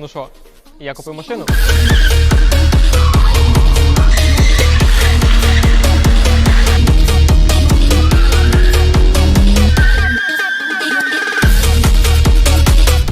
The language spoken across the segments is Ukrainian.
Ну що, я купив машину.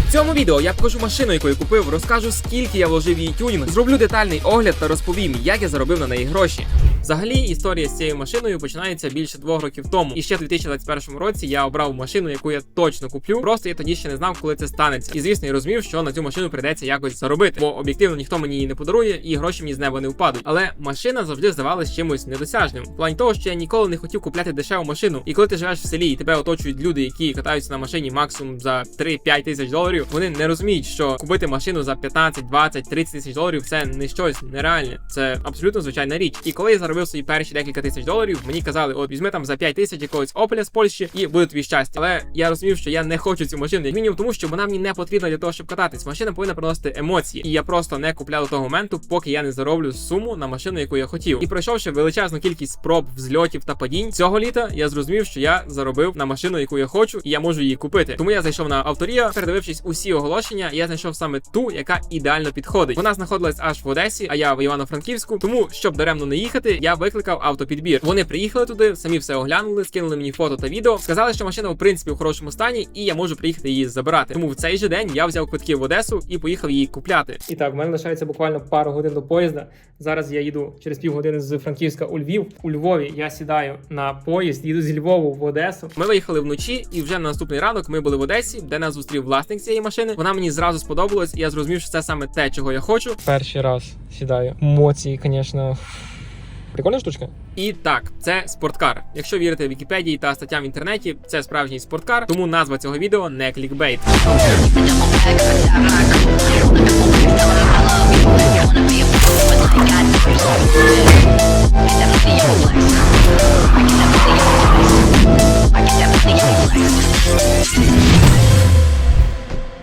В цьому відео я покажу машину, яку я купив, розкажу скільки я вложив її тюнінг, зроблю детальний огляд та розповім, як я заробив на неї гроші. Взагалі, історія з цією машиною починається більше двох років тому. І ще в 2021 році я обрав машину, яку я точно куплю. Просто я тоді ще не знав, коли це станеться. І звісно, я розумів, що на цю машину прийдеться якось заробити, бо об'єктивно ніхто мені її не подарує, і гроші мені з неба не впадуть. Але машина завжди здавалась чимось недосяжним. В плані того, що я ніколи не хотів купляти дешеву машину. І коли ти живеш в селі і тебе оточують люди, які катаються на машині максимум за 3-5 тисяч доларів, вони не розуміють, що купити машину за 15, 20, 30 тисяч доларів це не щось нереальне. Це абсолютно звичайна річ. І коли я заробив свої перші декілька тисяч доларів, мені казали, от візьми там за 5 тисяч якогось Opel з Польщі і буде тобі щастя. Але я розумів, що я не хочу цю машину, як мінімум, тому що вона мені не потрібна для того, щоб кататись. Машина повинна приносити емоції. І я просто не купляв до того моменту, поки я не зароблю суму на машину, яку я хотів. І пройшовши величезну кількість спроб, взльотів та падінь цього літа, я зрозумів, що я заробив на машину, яку я хочу, і я можу її купити. Тому я зайшов на авторія, передивившись усі оголошення, я знайшов саме ту, яка ідеально підходить. Вона знаходилась аж в Одесі, а я в Івано-Франківську. Тому, щоб даремно не їхати, я викликав автопідбір. Вони приїхали туди, самі все оглянули, скинули мені фото та відео. Сказали, що машина в принципі в хорошому стані, і я можу приїхати її забирати. Тому в цей же день я взяв квитки в Одесу і поїхав її купляти. І так, в мене лишається буквально пару годин до поїзда. Зараз я їду через півгодини з Франківська у Львів. У Львові я сідаю на поїзд, їду зі Львову в Одесу. Ми виїхали вночі, і вже на наступний ранок ми були в Одесі, де нас зустрів власник цієї машини. Вона мені зразу сподобалась, і я зрозумів, що це саме те, чого я хочу. Перший раз сідаю. Емоції, звісно. Прикольна штучка. І так, це спорткар. Якщо вірити Вікіпедії та статтям в інтернеті, це справжній спорткар, тому назва цього відео не клікбейт.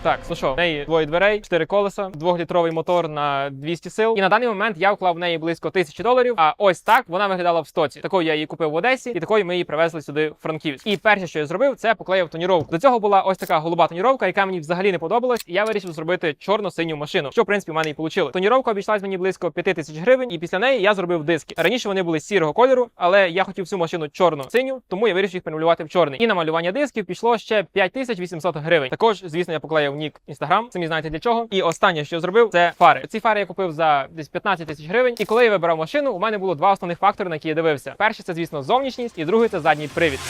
Так, ну що, в неї двоє дверей, чотири колеса, двохлітровий мотор на 200 сил. І на даний момент я вклав в неї близько тисячі доларів. А ось так вона виглядала в стоці. Такою я її купив в Одесі, і такою ми її привезли сюди в Франківськ. І перше, що я зробив, це поклеїв тоніровку. До цього була ось така голуба тоніровка, яка мені взагалі не подобалась. І я вирішив зробити чорно-синю машину, що в принципі в мене і вийшло. Тоніровка обійшлась мені близько 5 тисяч гривень, і після неї я зробив диски. Раніше вони були сірого кольору, але я хотів всю машину чорно-синю, тому я вирішив їх перемалювати в чорний. І на малювання дисків пішло ще 5800 гривень. Також, звісно, я поклеїв нік інстаграм. Самі знаєте для чого. І останнє, що зробив, це фари. Ці фари я купив за десь 15 тисяч гривень. І коли я вибирав машину, у мене було два основних фактори, на які я дивився. Перший це, звісно, зовнішність, і другий це задній привід.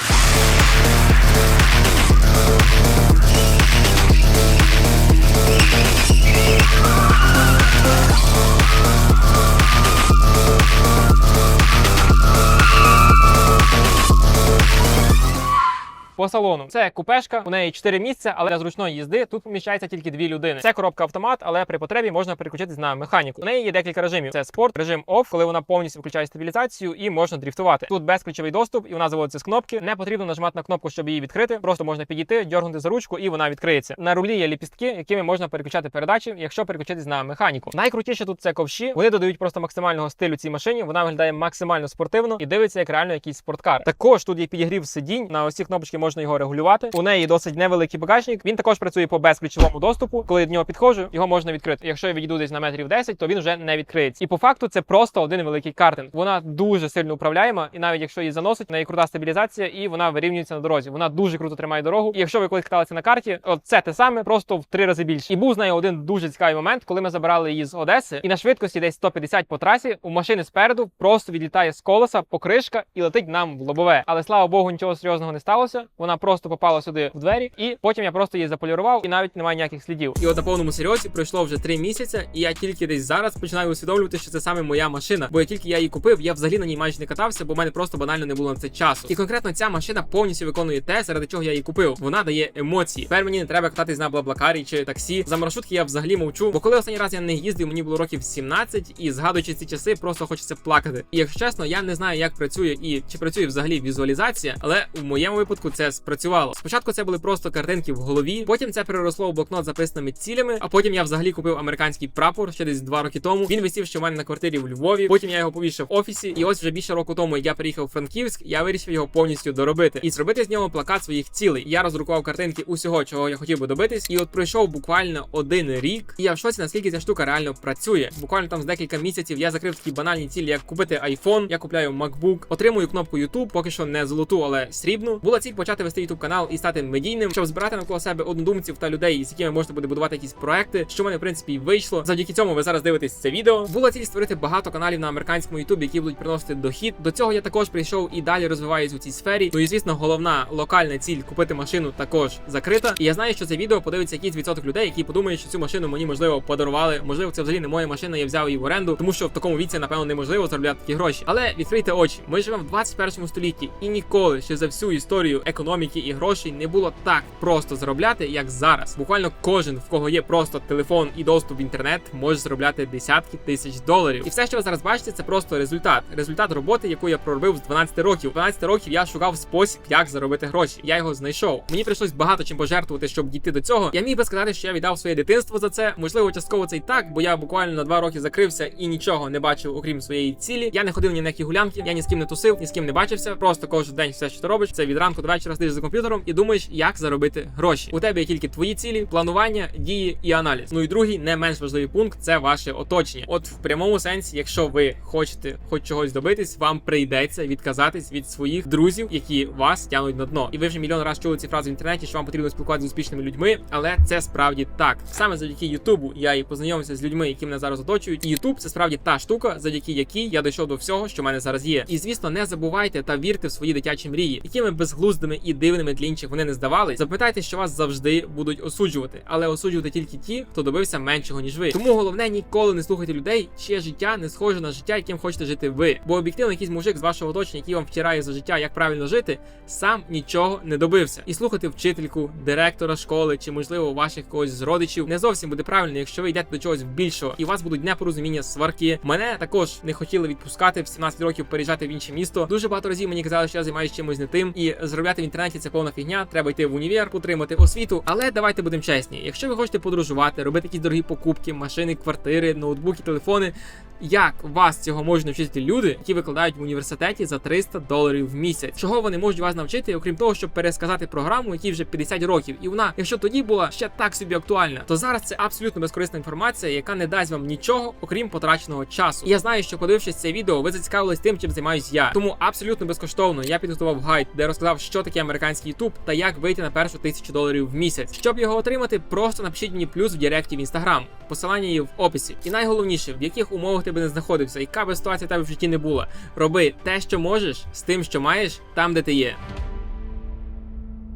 По салону це купешка, у неї 4 місця, але для зручної їзди тут поміщається тільки дві людини. Це коробка автомат, але при потребі можна переключитись на механіку. У неї є декілька режимів: це спорт, режим оф, коли вона повністю включає стабілізацію і можна дріфтувати. Тут безключовий доступ, і вона заводиться з кнопки. Не потрібно нажимати на кнопку, щоб її відкрити. Просто можна підійти, дьоргнути за ручку, і вона відкриється. На рулі є ліпістки, якими можна переключати передачі, якщо переключитись на механіку. Найкрутіше тут це ковші. Вони додають просто максимального стилю цій машині. Вона виглядає максимально спортивно і дивиться як реально якийсь спорткар. Також тут є підігрів сидінь. На ці кнопочки можна його регулювати. У неї досить невеликий багажник. Він також працює по безключовому доступу. Коли до нього підходжу, його можна відкрити. Якщо я відійду десь на метрів 10, то він вже не відкриється. І по факту це просто один великий картинг. Вона дуже сильно управляєма, і навіть якщо її заносить, в неї крута стабілізація, і вона вирівнюється на дорозі. Вона дуже круто тримає дорогу. І якщо ви колись каталися на карті, от це те саме, просто в три рази більше. І був з нею один дуже цікавий момент, коли ми забирали її з Одеси, і на швидкості десь 150 по трасі у машини спереду просто відлітає з колеса покришка і летить нам в лобове. Але слава Богу, нічого серйозного не сталося. Вона просто попала сюди в двері, і потім я просто її заполірував, і навіть немає ніяких слідів. І от на повному серйозі пройшло вже три місяці, і я тільки десь зараз починаю усвідомлювати, що це саме моя машина. Бо як тільки я її купив, я взагалі на ній майже не катався, бо в мене просто банально не було на це часу. І конкретно ця машина повністю виконує те, заради чого я її купив. Вона дає емоції. Тепер мені не треба кататись на блаблакарі чи таксі. За маршрутки я взагалі мовчу. Бо коли останній раз я не їздив, мені було років 17, і згадуючи ці часи, просто хочеться плакати. І якщо чесно, я не знаю, як працює і чи працює взагалі візуалізація, але в моєму випадку це спрацювало. Спочатку це були просто картинки в голові, потім це переросло в блокнот записаними цілями. А потім я взагалі купив американський прапор ще десь два роки тому. Він висів ще в мене на квартирі в Львові. Потім я його повішав в офісі. І ось вже більше року тому, я приїхав в Франківськ, я вирішив його повністю доробити і зробити з нього плакат своїх цілей. Я роздрукував картинки усього, чого я хотів би добитись. І от пройшов буквально один рік. І я в шоці, наскільки ця штука реально працює. Буквально там з декілька місяців я закрив такі банальні цілі, як купити iPhone, я купляю MacBook, отримую кнопку YouTube, поки що не золоту, але срібну. Була ціль почати вести YouTube канал і стати медійним, щоб збирати навколо себе однодумців та людей, з якими можна буде будувати якісь проекти, що в мене в принципі і вийшло. Завдяки цьому ви зараз дивитесь це відео. Була ціль створити багато каналів на американському YouTube, які будуть приносити дохід. До цього я також прийшов і далі розвиваюсь у цій сфері. Ну і звісно, головна локальна ціль купити машину також закрита. І я знаю, що це відео подивиться якийсь відсоток людей, які подумають, що цю машину мені можливо подарували. Можливо, це взагалі не моя машина, я взяв її в оренду, тому що в такому віці, напевно, неможливо заробляти такі гроші. Але відкрийте очі. Ми живемо в 21 столітті, і ніколи ще за всю історію економіки і грошей не було так просто заробляти, як зараз. Буквально кожен, в кого є просто телефон і доступ в інтернет, може заробляти десятки тисяч доларів. І все, що ви зараз бачите, це просто результат. Результат роботи, яку я проробив з 12 років. 12 років я шукав спосіб, як заробити гроші. Я його знайшов. Мені прийшлось багато чим пожертвувати, щоб дійти до цього. Я міг би сказати, що я віддав своє дитинство за це. Можливо, частково це і так, бо я буквально на два роки закрився і нічого не бачив, окрім своєї цілі. Я не ходив ні на які гулянки, я ні з ким не тусив, ні з ким не бачився. Просто кожен день все, що ти робиш, це від ранку до вечора сидиш за комп'ютером і думаєш, як заробити гроші. У тебе є тільки твої цілі, планування, дії і аналіз. Ну і другий, не менш важливий пункт це ваше оточення. От в прямому сенсі, якщо ви хочете хоч чогось добитись, вам прийдеться відказатись від своїх друзів, які вас тягнуть на дно. І ви вже мільйон разів чули ці фрази в інтернеті, що вам потрібно спілкуватися з успішними людьми, але це справді так. Саме завдяки Ютубу я і познайомився з людьми, які мене зараз оточують. Ютуб це справді та штука, завдяки якій я дійшов до всього, що в мене зараз є. І звісно, не забувайте та вірте в свої дитячі мрії, якими безглуздими і дивними для інших вони не здавались. Запам'ятайте, що вас завжди будуть осуджувати, але осуджувати тільки ті, хто добився меншого ніж ви. Тому головне ніколи не слухайте людей, чиє життя не схоже на життя, яким хочете жити ви. Бо об'єктивно якийсь мужик з вашого оточення, який вам втирає за життя, як правильно жити, сам нічого не добився. І слухати вчительку, директора школи чи можливо ваших когось з родичів не зовсім буде правильно, якщо ви йдете до чогось більшого, і у вас будуть непорозуміння, сварки. Мене також не хотіли відпускати в 17 років переїжджати в інше місто. Дуже багато разів мені казали, що я займаюся чимось не тим, і заробляти в інтернеті це повна фігня. Треба йти в універ, отримати освіту. Але давайте будемо чесні. Якщо ви хочете подорожувати, робити якісь дорогі покупки, машини, квартири, ноутбуки, телефони. Як вас цього можуть навчити люди, які викладають в університеті за 300 доларів в місяць? Чого вони можуть вас навчити, окрім того, щоб пересказати програму, якій вже 50 років, і вона, якщо тоді була ще так собі актуальна, то зараз це абсолютно безкорисна інформація, яка не дасть вам нічого, окрім потраченого часу. І я знаю, що подивившись це відео, ви зацікавились тим, чим займаюсь я. Тому абсолютно безкоштовно я підготував гайд, де розказав, що таке американський Ютуб та як вийти на першу тисячу доларів в місяць. Щоб його отримати, просто напишіть мені плюс в Директі в інстаграм. Посилання є в описі. І найголовніше, в яких умовах ти би не знаходився, яка би ситуація тебе в житті не була. Роби те, що можеш, з тим, що маєш, там, де ти є.